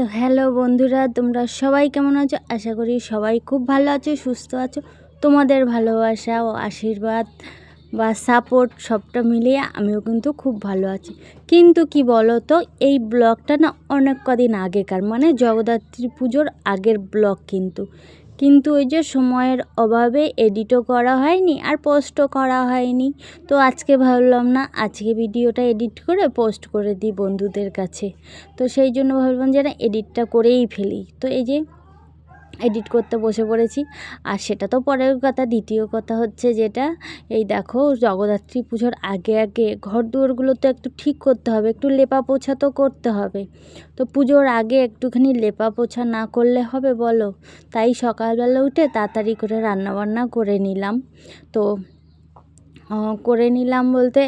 তো হ্যালো বন্ধুরা, তোমরা সবাই কেমন আছো? আশা করি সবাই খুব ভালো আছো, সুস্থ আছো। তোমাদের ভালোবাসা ও আশীর্বাদ বা সাপোর্ট সবটা মিলিয়ে আমিও কিন্তু খুব ভালো আছি। কিন্তু কি বলো তো এই ব্লগটা না অনেক কদিন আগেকার মানে জগদ্ধাত্রী পুজোর আগের ব্লগ কিন্তু। কিন্তু ওই যে সময়ের অভাবে এডিটও করা হয়নি আর পোস্টও করা হয়নি। তো আজকে ভাবলাম না, আজকে ভিডিওটা এডিট করে পোস্ট করে দিই বন্ধুদের কাছে। তো সেই জন্য ভাবলাম যে না এডিটটা করেই ফেলি। তো এই যে এডিট করতে বসে পড়েছি। আর সেটা তো পরের কথা, দ্বিতীয় কথা হচ্ছে যেটা, এই দেখো জগদ্ধাত্রী পুজোর আগে আগে ঘর দুয়ারগুলো তো একটু ঠিক করতে হবে, একটু লেপা পোছা তো করতে হবে। তো পুজোর আগে একটুখানি লেপা পোছা না করলে হবে বলো? তাই সকালবেলা উঠে তাড়াতাড়ি করে রান্নাবান্না করে নিলাম। তো করে নিলাম বলতে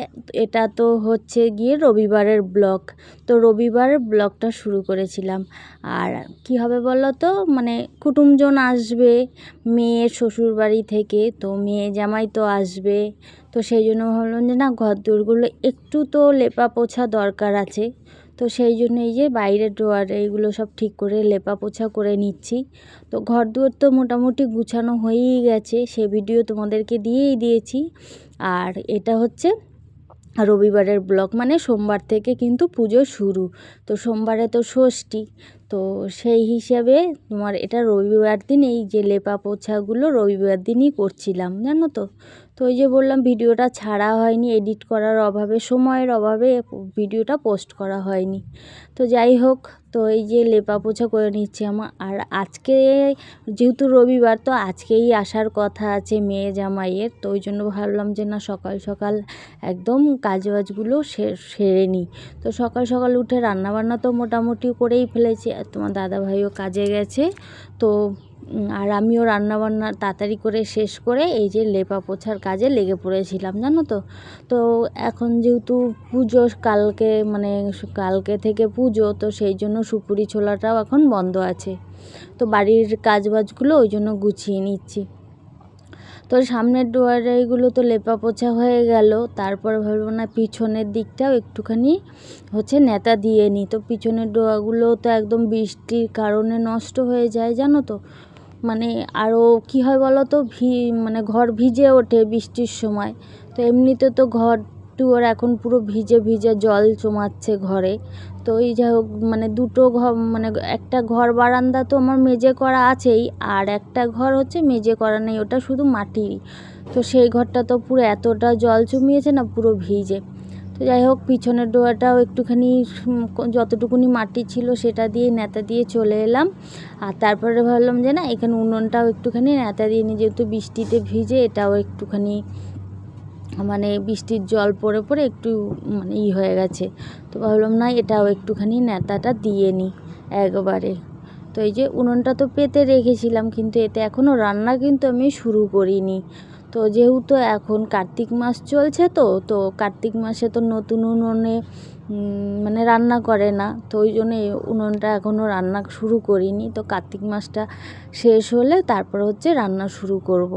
এটা তো হচ্ছে গিয়ে রবিবারের ব্লগ তো রবিবারের ব্লগটা শুরু করেছিলাম। আর কি হবে বলো তো মানে কুটুমজন আসবে মেয়ের শ্বশুর বাড়ি থেকে, তো মেয়ে জামাই তো আসবে। তো সেই জন্য ভাবলাম যে না ঘর দৌড়গুলো একটু তো লেপা পোছা দরকার আছে। তো সেই জন্য এই যে বাইরের ডোয়ার এইগুলো সব ঠিক করে লেপা পোছা করে নিচ্ছি। তো ঘর দুয়ার তো মোটামুটি গুছানো হয়েই গেছে, সে ভিডিও তোমাদেরকে দিয়েই দিয়েছি। আর এটা হচ্ছে রবিবারের ব্লগ মানে সোমবার থেকে কিন্তু পুজো শুরু। তো সোমবারে তো ষষ্ঠী, তো সেই হিসাবে তোমার এটা রবিবার দিন, এই যে লেপা পোছাগুলো রবিবার দিনই করছিলাম, জানো তো? তো ওই যে বললাম, ভিডিওটা ছাড়া হয়নি, এডিট করার অভাবে, সময়ের অভাবে ভিডিওটা পোস্ট করা হয়নি। তো যাই হোক, তো এই যে লেপা পোছা করে নিচ্ছি আমার আর আজকে যেহেতু রবিবার, তো আজকেই আসার কথা আছে মেয়ে জামাইয়ের, তো ওই জন্য ভাবলাম যে না, সকাল সকাল একদম কাজ বাজগুলো সেরে নিই। তো সকাল সকাল উঠে রান্নাবান্না তো মোটামুটি করেই ফেলেছি, আর তোমার দাদাভাইও কাজে গেছে, তো আর আমিও রান্নাবান্না তাড়াতাড়ি করে শেষ করে এই যে লেপা পোছার কাজে লেগে পড়েছিলাম, জানো তো? তো এখন যেহেতু পুজো কালকে মানে কালকে থেকে পুজো, তো সেই জন্য সুপুরি ছোলাটাও এখন বন্ধ আছে। তো বাড়ির কাজ বাজগুলো ওই জন্য গুছিয়ে নিচ্ছি। তো সামনের ডোয়ারগুলো তো লেপা পোছা হয়ে গেল, তারপর ভাববো না পিছনের দিকটাও একটুখানি হচ্ছে নেতা দিয়ে নিই। তো পিছনের ডোয়াগুলো তো একদম বৃষ্টির কারণে নষ্ট হয়ে যায়, জানো তো? মানে আরও কী হয় বলো তো ভি মানে ঘর ভিজে ওঠে বৃষ্টির সময়। তো এমনিতে তো ঘর টুয়ার এখন পুরো ভিজে ভিজে জল জমাচ্ছে ঘরে। তো এই যাই হোক মানে দুটো ঘর মানে একটা ঘর বারান্দা তো আমার মেজে করা আছেই, আর একটা ঘর হচ্ছে মেজে করা নেই, ওটা শুধু মাটিরই। তো সেই ঘরটা তো পুরো এতটা জল জমিয়েছে না, পুরো ভিজে। যাই হোক, পিছনের ডোয়াটাও একটুখানি যতটুকুনি মাটি ছিল সেটা দিয়ে নেতা দিয়ে চলে এলাম। আর তারপরে ভাবলাম যে না, এখানে উনুনটাও একটুখানি নেতা দিয়ে নিই যেহেতু বৃষ্টিতে ভিজে এটাও একটুখানি মানে বৃষ্টির জল পড়ে পড়ে একটু মানে ই হয়ে গেছে। তো ভাবলাম না, এটাও একটুখানি নেতাটা দিয়ে নিই একবারে। তো এই যে উনুনটা তো পেতে রেখেছিলাম, কিন্তু এতে এখনও রান্না কিন্তু আমি শুরু করিনি। তো যেহেতু এখন কার্তিক মাস চলছে তো তো কার্তিক মাসে তো নতুন উনুনে মানে রান্না করে না, তো ওই জন্য এই উনুনটা এখনও রান্না শুরু করিনি তো কার্তিক মাসটা শেষ হলে তারপর হচ্ছে রান্না শুরু করব।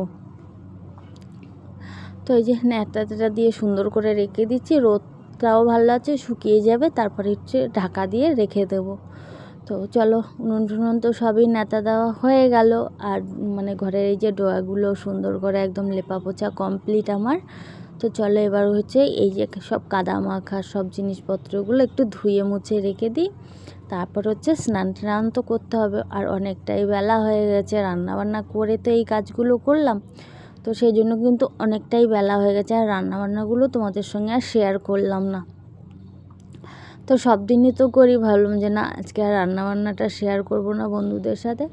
তো এই যে ন্যাতাটা দিয়ে সুন্দর করে রেখে দিচ্ছি, রোদটাও ভালো আছে শুকিয়ে যাবে, তারপরে হচ্ছে ঢাকা দিয়ে রেখে দেবো তো চলো উনুন টুনুন তো সবই নেতা দেওয়া হয়ে গেল। আর মানে ঘরের এই যে ডোয়াগুলো সুন্দর করে একদম লেপা পোছা কমপ্লিট আমার। তো চলো এবার হচ্ছে এই যে সব কাদা মাখা সব জিনিসপত্রগুলো একটু ধুয়ে মুছে রেখে দিই। তারপর হচ্ছে স্নান টান তো করতে হবে। আর অনেকটাই বেলা হয়ে গেছে, রান্নাবান্না করে তো এই কাজগুলো করলাম। তো সেই জন্য কিন্তু অনেকটাই বেলা হয়ে গেছে। আর রান্নাবান্নাগুলো তোমাদের সঙ্গে আর শেয়ার করলাম না। তো সব দিনই তো করি, ভাবলাম যে না, আজকে আর রান্নাবান্নাটা শেয়ার করব না বন্ধুদের সাথে।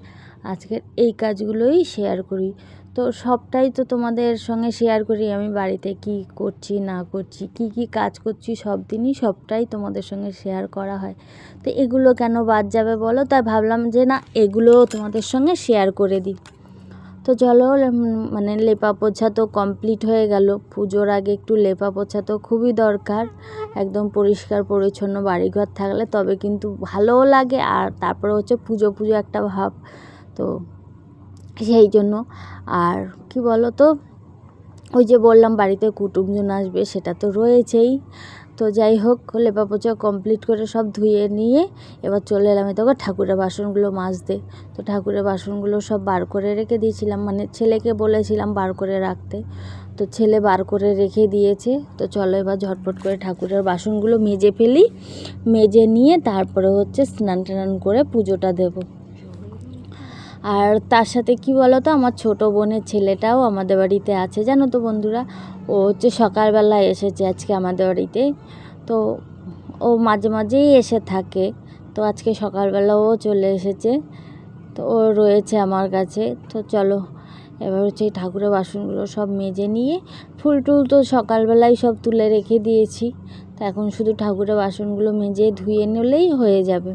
আজকের এই কাজগুলোই শেয়ার করি। তো সবটাই তো তোমাদের সঙ্গে শেয়ার করি, আমি বাড়িতে কি করছি, না করছি, কি কি কাজ করছি, সব দিনই সবটাই তোমাদের সঙ্গে শেয়ার করা হয়। তো এগুলো কেন বাদ যাবে বলো? তাই ভাবলাম যে না এগুলো তোমাদের সঙ্গে শেয়ার করে দিই। তো চলো মানে লেপা পোছা তো কমপ্লিট হয়ে গেল। পুজোর আগে একটু লেপা পোছা তো খুবই দরকার। একদম পরিষ্কার, পরিচ্ছন্ন বাড়িঘর থাকলে তবে কিন্তু ভালোও লাগে আর তারপরে হচ্ছে পুজো পুজো একটা ভাব। তো সেই জন্য। আর কি বলো তো ওই যে বললাম বাড়িতে কুটুমজন আসবে, সেটা তো রয়েছেই। তো যাই হোক, লেপা পোচা কমপ্লিট করে সব ধুয়ে নিয়ে এবার চলে এলাম তখন ঠাকুরের বাসনগুলো মাজতে। তো ঠাকুরের বাসনগুলো সব বার করে রেখে দিয়েছিলাম মানে ছেলেকে বলেছিলাম বার করে রাখতে। তো ছেলে বার করে রেখে দিয়েছে, তো চলো এবার ঝটপট করে ঠাকুরের বাসনগুলো মেজে ফেলি। মেজে নিয়ে তারপরে হচ্ছে স্নান টান করে পুজোটা দেব। আর তার সাথে কি বলো তো আমার ছোট বোনের ছেলেটাও আমাদের বাড়িতে আছে, জানো তো বন্ধুরা? ও হচ্ছে সকালবেলা এসেছে আজকে আমাদের বাড়িতে। তো ও মাঝে মাঝেই এসে থাকে। তো আজকে সকালবেলা ও চলে এসেছে। তো ও রয়েছে আমার কাছে। তো চলো, এবার হচ্ছে ঠাকুরের বাসনগুলো সব মেজে নিয়ে ফুল টুল তো সকালবেলায় সব তুলে রেখে দিয়েছি। তো এখন শুধু ঠাকুরের বাসনগুলো মেজে ধুয়ে নিলেই হয়ে যাবে।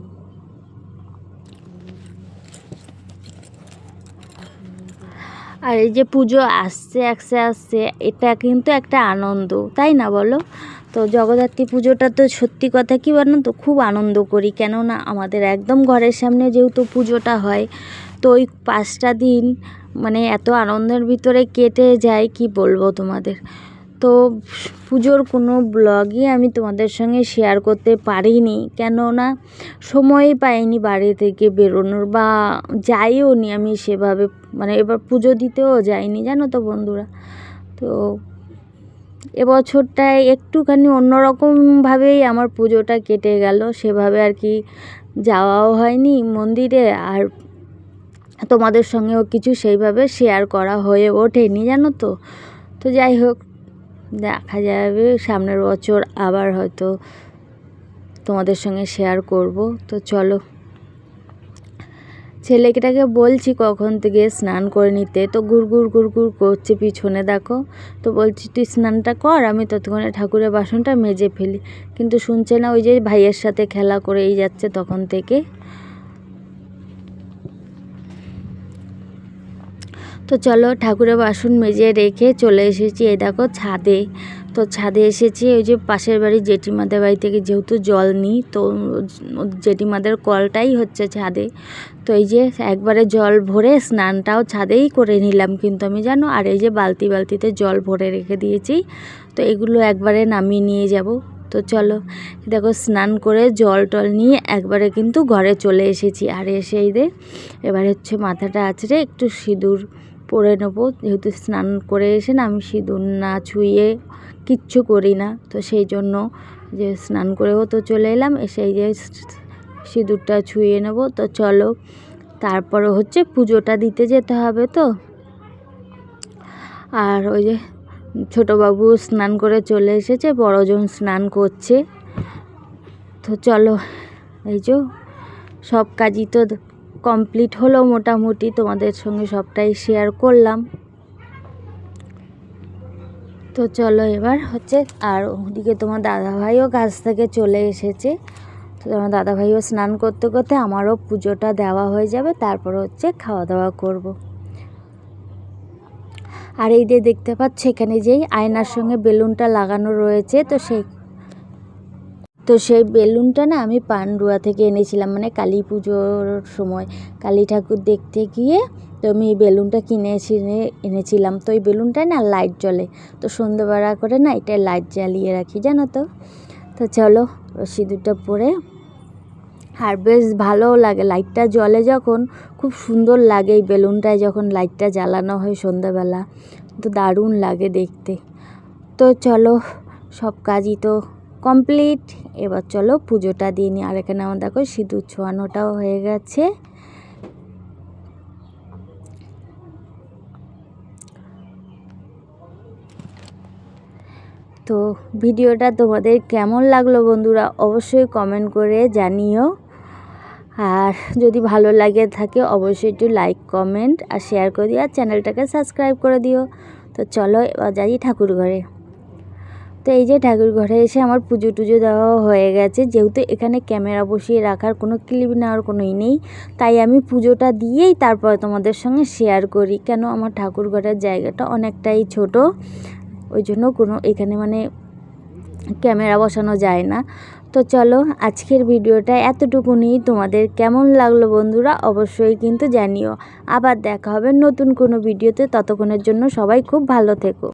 আর এই যে পুজো আসছে আসছে আসছে, এটা কিন্তু একটা আনন্দ, তাই না বলো? তো জগদ্ধাত্রী পুজোটা তো সত্যি কথা কি বলো তো খুব আনন্দ করি, কেননা আমাদের একদম ঘরের সামনে যেহেতু পুজোটা হয়, তো ওই পাঁচটা দিন মানে এত আনন্দের ভিতরে কেটে যায়, কি বলব তোমাদের? তো পুজোর কোনো ব্লগই আমি তোমাদের সঙ্গে শেয়ার করতে পারিনি। কেননা সময়ই পাইনি বাড়ি থেকে বেরোনোর বা যাইও নি আমি সেভাবে মানে এবার পুজো দিতেও যাইনি, জানো তো বন্ধুরা। তো এবছরটায় একটুখানি অন্যরকমভাবেই আমার পুজোটা কেটে গেল, সেভাবে আর কি যাওয়াও হয়নি মন্দিরে আর তোমাদের সঙ্গেও কিছু সেইভাবে শেয়ার করা হয়ে ওঠেনি, জানো তো। তো যাই হোক দেখা যাবে, সামনের বছর আবার হয়তো তোমাদের সঙ্গে শেয়ার করব। তো চলো। ছেলেটাকে বলছি কখন থেকে স্নান করে নিতে। তো গুড় গুড় করছে পিছনে, দেখো। তো বলছি, তুই স্নানটা কর, আমি ততক্ষণে ঠাকুরের বাসনটা মেজে ফেলি। কিন্তু শুনছে না, ওই যে ভাইয়ের সাথে খেলা করেই যাচ্ছে তখন থেকে। তো চলো ঠাকুরের বাসন মেজে রেখে চলে এসেছি এই দেখো ছাদে। তো ছাদে এসেছি, ওই যে পাশের বাড়ি জেঠিমাদের বাড়ি থেকে যেহেতু জল নিই, তো জেঠিমাদের কলটাই হচ্ছে ছাদে। তো এই যে একবারে জল ভরে স্নানটাও ছাদেই করে নিলাম কিন্তু আমি, জানো? আর এই যে বালতি বালতিতে জল ভরে রেখে দিয়েছি, তো এগুলো একবারে নামিয়ে নিয়ে যাব। তো চলো দেখো স্নান করে জল টল নিয়ে একবারে কিন্তু ঘরে চলে এসেছি। আর এসে এই দে, এবার হচ্ছে মাথাটা আছড়ে একটু সিঁদুর। পরে নেব। যেহেতু স্নান করে এসে না আমি সিঁদুর না ছুঁয়ে কিচ্ছু করি না। তো সেই জন্য যে স্নান করেও তো চলে এলাম, এসে এই যে সিঁদুরটা ছুঁয়ে নেব। তো চলো, তারপরে হচ্ছে পুজোটা দিতে যেতে হবে তো। আর ওই যে ছোটোবাবু স্নান করে চলে এসেছে, বড়জন স্নান করছে। তো চলো, এই যে সব কাজই তো কমপ্লিট হলো মোটামুটি, তোমাদের সঙ্গে সবটাই শেয়ার করলাম তো চলো এবার হচ্ছে, আর ওদিকে তোমার দাদাভাইও কাছ থেকে চলে এসেছে তো তোমার দাদাভাইও স্নান করতে করতে আমারও পুজোটা দেওয়া হয়ে যাবে, তারপর হচ্ছে খাওয়া দাওয়া করব। আর এই দিয়ে দেখতে পাচ্ছ, এখানে যেই আয়নার সঙ্গে বেলুনটা লাগানো রয়েছে, তো সেই তো সেই বেলুনটা না আমি পান্ডুয়া থেকে এনেছিলাম মানে কালী পুজোর সময়। কালী ঠাকুর দেখতে গিয়ে তো আমি এই বেলুনটা কিনে এনেছিলাম। তো এই বেলুনটায় না লাইট জ্বলে। তো সন্ধ্যেবেলা করে না এটা লাইট জ্বালিয়ে রাখি, জানো তো। তো চলো, সিঁদুরটা পরে। আর বেশ ভালোও লাগে, লাইটটা জ্বলে যখন, খুব সুন্দর লাগে এই বেলুনটায় যখন লাইটটা জ্বালানো হয় সন্ধ্যাবেলা। তো দারুণ লাগে দেখতে। তো চলো, সব কাজই তো কমপ্লিট এবার চলো পুজোটা দিয়ে নিই। আর এখানে আমার দেখো সিঁদুর ছোঁয়ানোটাও হয়ে গেছে। তো ভিডিওটা তোমাদের কেমন লাগল বন্ধুরা অবশ্যই কমেন্ট করে জানিও। আর যদি ভালো লাগে থাকে অবশ্যই একটু লাইক কমেন্ট আর শেয়ার করে দিও। আর চ্যানেলটাকে সাবস্ক্রাইব করে দিও। তো চলো এবার যাই ঠাকুর ঘরে। তো এই যে ঠাকুর ঘরে এসে আমার পুজো টুজো দেওয়া হয়ে গেছে। যেহেতু এখানে ক্যামেরা বসিয়ে রাখার কোনো ক্লিপ নেওয়ার কোনোই নেই, তাই আমি পুজোটা দিয়েই তারপর তোমাদের সঙ্গে শেয়ার করি। কেন আমার ঠাকুর ঘরের জায়গাটা অনেকটাই ছোট, ওই জন্য কোনো এখানে মানে ক্যামেরা বসানো যায় না। তো চলো আজকের ভিডিওটা এতটুকুনি। তোমাদের কেমন লাগল বন্ধুরা অবশ্যই কিন্তু জানিও। আবার দেখা হবে নতুন কোনো ভিডিওতে। ততক্ষণের জন্য সবাই খুব ভালো থেকো।